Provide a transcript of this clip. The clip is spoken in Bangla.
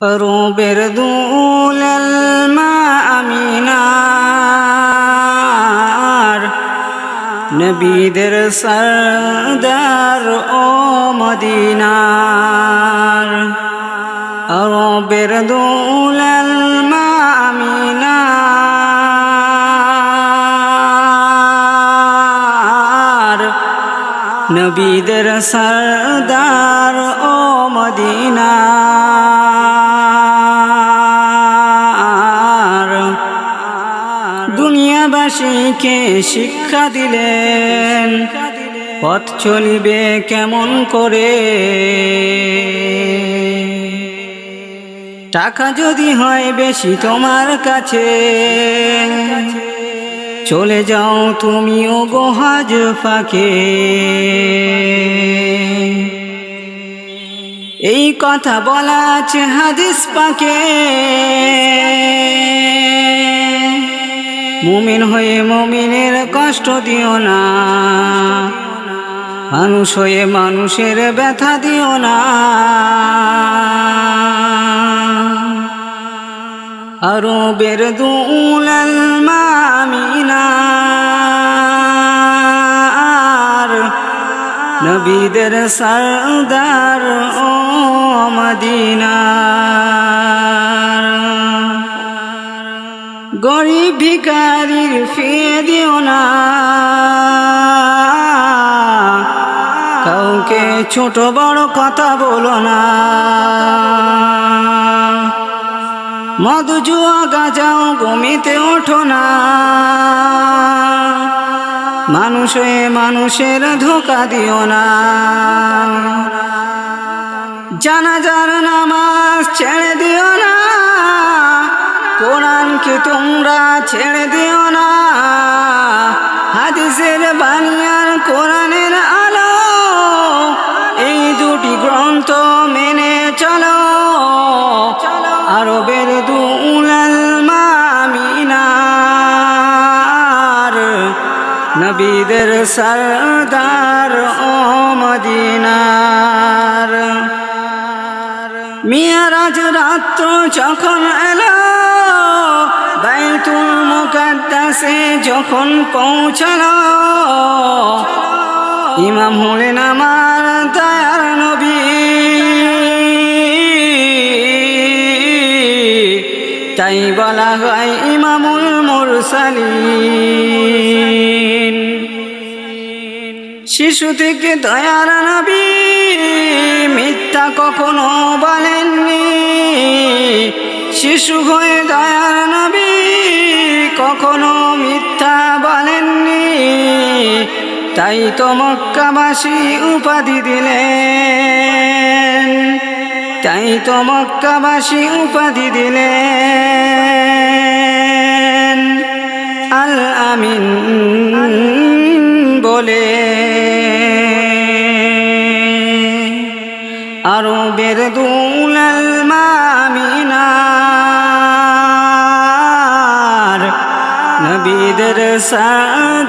রুবের দুলাল মা আমিনার নবীদের সরদার ও মদিনার। রবের দুলাল মা আমিনার নবীদের সরদার দুনিয়াবাসীকে শিক্ষা দিলেন। পথ চলিবে কেমন করে? টাকা যদি হয় বেশি তোমার কাছে। চলে যাও তুমিও গোহাজ ফাঁকে। এই কথা বলা আছে হাদিস পাকে। মুমিন হয়ে মুমিনের কষ্ট দিও না। মানুষ হয়ে মানুষের ব্যথা দিও না। আরও বের দুলাল মামিনার নবীদের সরদার ও মদিনার গরিব ভিকারির ফিরে দিও না। কাউকে ছোট বড় কথা বলো না। মধু জুয়া গাজাও গমিতে ওঠো না। মানুষে মানুষের ধোকা দিও না। জানাজার নামাজ ছেড়ে দিও না। কোরআনকে তোমরা ছেড়ে দিও না? হাদিসের বানিয়ার কোরআনের আলো, এই দুটি গ্রন্থ মেনে চলো। আরবের দুলাল মামিনার, নবীদের সরদার ও মদিনার। মিয়ারাজ রাত্র যখন এলো বাইতুল মুকাদ্দাসে যখন পৌঁছালো, ইমাম হলেন আমার দয়ার নবী। তাই বলা হয় ইমামুল মুরসালিন। শিশু থেকে দয়ার নবী মিথ্যা কখনো বলেননি। শিশু হয়ে দয়ার কখনো মিথ্যা বলেননি। তাই তো মক্কাবাসী উপাধি দিলেন। তাই তো মক্কাবাসী উপাধি দিলেন। আল আমিন বলে। আরও বের দুলাল মামিনার মদিনা